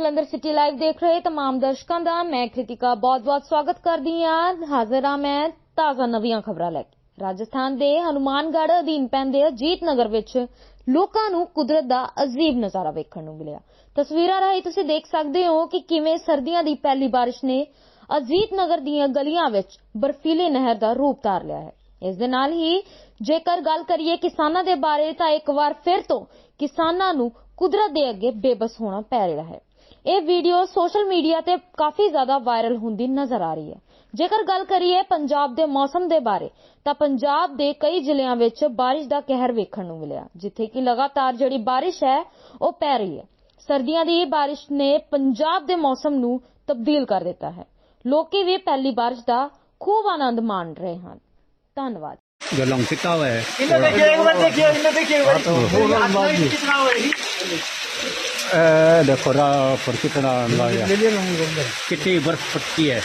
Jalandhar city live ਦੇਖ ਰਹੇ तमाम ਦਰਸ਼ਕਾਂ ਦਾ ਮੈਂ ਕ੍ਰਿਤਿਕਾ ਬਹੁਤ-ਬਹੁਤ ਸਵਾਗਤ ਕਰਦੀ ਹਾਂ ਹਾਜ਼ਰ ਹਾਂ ਮੈਂ ਤਾਜ਼ਾ ਨਵੀਆਂ ਖਬਰਾਂ ਲੈ ਕੇ ਰਾਜਸਥਾਨ ਦੇ ਹਨੂਮਾਨਗੜ੍ਹ ਅਧੀਨ ਪੈਂਦੇ ਅਜੀਤ ਨਗਰ ਵਿੱਚ ਲੋਕਾਂ ਨੂੰ ਕੁਦਰਤ ਦਾ ਅਜੀਬ ਨਜ਼ਾਰਾ ਵੇਖਣ ਨੂੰ ਮਿਲਿਆ ਤਸਵੀਰਾਂ ਰਾਹੀਂ ਤੁਸੀਂ ਦੇਖ ਸਕਦੇ ਹੋ ਕਿ ਕਿਵੇਂ ਸਰਦੀਆਂ ਦੀ ਪਹਿਲੀ ਬਾਰਿਸ਼ ਨੇ ਅਜੀਤ ਨਗਰ ਦੀਆਂ ਗਲੀਆਂ ਵਿੱਚ ਬਰਫੀਲੀ ਨਹਿਰ ਦਾ ਰੂਪ ਧਾਰ ਲਿਆ ਹੈ ਇਸ ਦੇ ਨਾਲ ਹੀ ਜੇਕਰ ਗੱਲ ਕਰੀਏ ਕਿਸਾਨਾਂ ਦੇ ਬਾਰੇ ਤਾਂ ਇੱਕ ਵਾਰ ਫਿਰ ਤੋਂ ਕਿਸਾਨਾਂ ਨੂੰ ਕੁਦਰਤ ਦੇ ਅੱਗੇ ਬੇਬਸ ਹੋਣਾ ਪੈ ਰਿਹਾ ਹੈ ਇਹ ਵੀਡੀਓ ਸੋਸ਼ਲ ਮੀਡੀਆ ਤੇ ਕਾਫੀ ਜ਼ਿਆਦਾ ਵਾਇਰਲ ਹੁੰਦੀ ਨਜ਼ਰ ਆ ਰਹੀ ਹੈ ਜੇਕਰ ਗੱਲ ਕਰੀਏ ਪੰਜਾਬ ਦੇ ਮੌਸਮ ਦੇ ਬਾਰੇ ਤਾਂ ਪੰਜਾਬ ਦੇ ਕਈ ਜ਼ਿਲ੍ਹਿਆਂ ਵਿੱਚ ਬਾਰਿਸ਼ ਦਾ ਕਹਿਰ ਵੇਖਣ ਨੂੰ ਮਿਲਿਆ ਜਿੱਥੇ ਕਿ ਲਗਾਤਾਰ ਜਿਹੜੀ ਬਾਰਿਸ਼ ਹੈ ਉਹ ਪੈ ਰਹੀ ਹੈ ਸਰਦੀਆਂ ਦੀ ਇਹ ਬਾਰਿਸ਼ ਨੇ ਪੰਜਾਬ ਦੇ ਮੌਸਮ ਨੂੰ ਤਬਦੀਲ ਕਰ ਦਿੱਤਾ ਹੈ ਲੋਕੀ ਵੀ ਪਹਿਲੀ ਬਾਰਿਸ਼ ਦਾ ਖੂਬ ਆਨੰਦ ਮਾਣ ਰਹੇ ਹਨ ਧੰਨਵਾਦ जो लॉन्ग पिता हुआ है इन्हें देखिए एक बार देखिए इन्हें देखिए एक बार बोलो आज बात जी। कितना होएगी ए, देखो राह पर कितना लाया ले लिया लूंगी अंदर कितनी बर्फ पड़ती है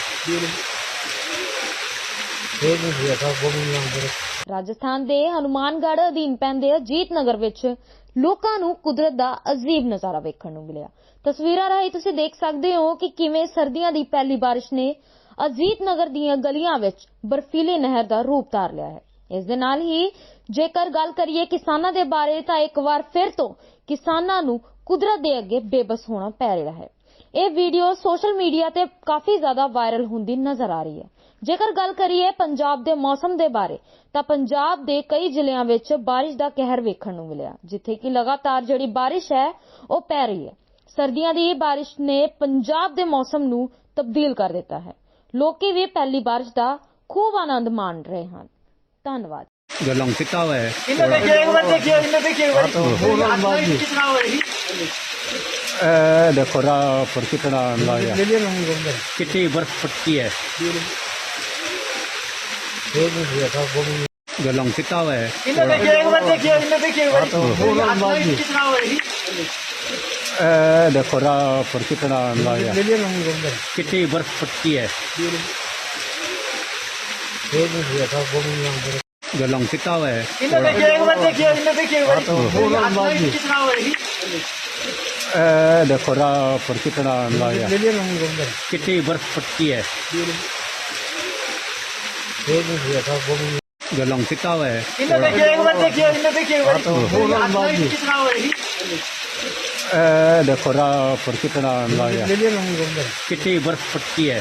एक मिनट दिया था वो भी अंदर ਰਾਜਸਥਾਨ ਦੇ ਹਨੂਮਾਨਗੜ੍ਹ ਅਧੀਨ ਪੈਂਦੇ ਅਜੀਤ ਨਗਰ ਵਿੱਚ ਲੋਕਾਂ ਨੂੰ ਕੁਦਰਤ ਦਾ ਅਜੀਬ ਨਜ਼ਾਰਾ ਵੇਖਣ ਨੂੰ ਮਿਲਿਆ ਤਸਵੀਰਾਂ ਰਾਹੀਂ ਤੁਸੀਂ ਦੇਖ ਸਕਦੇ ਹੋ ਕਿ ਕਿਵੇਂ ਸਰਦੀਆਂ ਦੀ ਪਹਿਲੀ ਬਾਰਿਸ਼ ਨੇ ਅਜੀਤ ਨਗਰ ਦੀਆਂ ਗਲੀਆਂ ਵਿੱਚ ਬਰਫੀਲੀ ਨਹਿਰ ਦਾ ਰੂਪ ਧਾਰ ਲਿਆ ਹੈ ਇਸ ਦੇ ਨਾਲ ਹੀ ਜੇਕਰ ਗੱਲ ਕਰੀਏ ਕਿਸਾਨਾਂ ਦੇ ਬਾਰੇ ਤਾਂ ਇੱਕ ਵਾਰ ਫਿਰ ਤੋਂ ਕਿਸਾਨਾਂ ਨੂੰ ਕੁਦਰਤ ਦੇ ਅੱਗੇ ਬੇਬਸ ਹੋਣਾ ਪੈ ਰਿਹਾ ਹੈ। ਇਹ ਵੀਡੀਓ ਸੋਸ਼ਲ ਮੀਡੀਆ ਤੇ ਕਾਫੀ ਜ਼ਿਆਦਾ ਵਾਇਰਲ ਹੁੰਦੀ ਨਜ਼ਰ ਆ ਰਹੀ ਹੈ। ਜੇਕਰ ਗੱਲ ਕਰੀਏ ਪੰਜਾਬ ਦੇ ਮੌਸਮ ਦੇ ਬਾਰੇ, ਤਾਂ ਪੰਜਾਬ ਦੇ ਕਈ ਜ਼ਿਲ੍ਹਿਆਂ ਵਿੱਚ ਬਾਰਿਸ਼ ਦਾ ਕਹਿਰ ਵੇਖਣ ਨੂੰ ਮਿਲਿਆ, ਜਿੱਥੇ ਕਿ ਲਗਾਤਾਰ ਜਿਹੜੀ ਬਾਰਿਸ਼ ਹੈ, ਉਹ ਪੈ ਰਹੀ ਹੈ। ਸਰਦੀਆਂ ਦੀ ਇਹ ਬਾਰਿਸ਼ ਨੇ ਪੰਜਾਬ ਦੇ ਮੌਸਮ ਨੂੰ ਤਬਦੀਲ ਕਰ ਦਿੱਤਾ ਹੈ। ਲੋਕੀ ਵੀ ਪਹਿਲੀ ਬਾਰਿਸ਼ ਦਾ ਖੂਬ ਆਨੰਦ ਮਾਣ ਰਹੇ ਹਨ। ਧੰਨਵਾਦ। जो लॉन्ग पिता हुआ है इन्हें देखिए एक बार देखिए इन्हें देखिए एक बार बोलो आज बात जी। कितना होएगी ए, देखो राह पर कितना लाया ले लिया लूंगी अंदर कितनी बर्फ पड़ती है एक मिनट दिया था वो भी जो लॉन्ग पिता हुआ है इन्हें देखिए एक बार देखिए इन्हें देखिए एक बार बोलो बात जी। कितना होएगी ए, देखो राह पर कितना लाया ले लिया लूंगी अंदर कितनी बर्फ पड़ती है एक मिनट दिया था वो भी अंदर जो लॉन्ग पिता हुआ है इन्हें देखिए एक बार देखिए इन्हें देखिए एक बार बोलो बात जी। कितना होएगी ए, देखो राह पर कितना लाया ले लिया लूंगी अंदर कितनी बर्फ पड़ती है एक मिनट दिया था वो भी जो लॉन्ग पिता हुआ है इन्हें देखिए एक बार देखिए इन्हें देखिए एक बार बोलो बात जी। कितना होएगी ए, देखो राह पर कितना लाया ले लिया लूंगी अंदर कितनी बर्फ पड़ती है